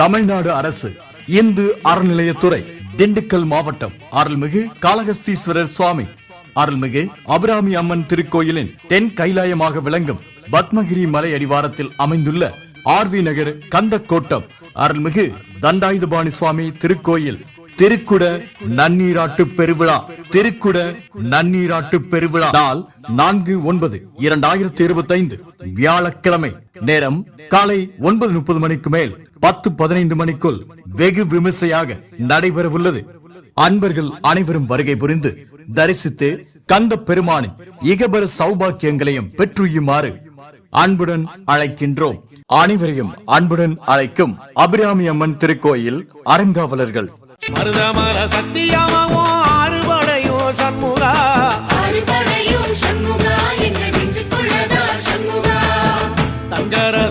தமிழ்நாடு அரசு இந்து அறநிலையத்துறை திண்டுக்கல் மாவட்டம் அருள்மிகு காளகஸ்தீஸ்வரர் சுவாமி. அருள்மிகு அபிராமி அம்மன் திருக்கோயிலின் தென் கைலாயமாக விளங்கும் பத்மகிரி மலை அடிவாரத்தில் அமைந்துள்ள ஆர்வி நகர் கந்தக்கோட்டம் அருள்மிகு தண்டாயுதபாணி சுவாமி திருக்கோயில் திருக்குட நன்னீராட்டு பெருவிழா திருக்குட நன்னீராட்டு பெருவிழா. நாள் நான்கு ஒன்பது இரண்டாயிரத்தி இருபத்தி ஐந்து வியாழக்கிழமை நேரம் காலை ஒன்பது முப்பது மணிக்கு மேல். பத்து பதினைந்து மணிக்குள் வெகு விமர்சையாக நடைபெறவுள்ளது. அன்பர்கள் அனைவரும் வருகை புரிந்து தரிசித்து கந்த பெருமானின் இகபர சௌபாக்கியங்களையும் பெற்றுயுமாறு அன்புடன் அழைக்கின்றோம். அனைவரையும் அன்புடன் அழைக்கும் அபிராமி அம்மன் திருக்கோயில் அறங்காவலர்கள் மருதமர சத்தியமாவோ அறுபடையோ சண்முகா. அறுபடையோ சண்முகா எங்கள் நெஞ்சுக்குள்ளதா சண்முகா. தங்கரதம்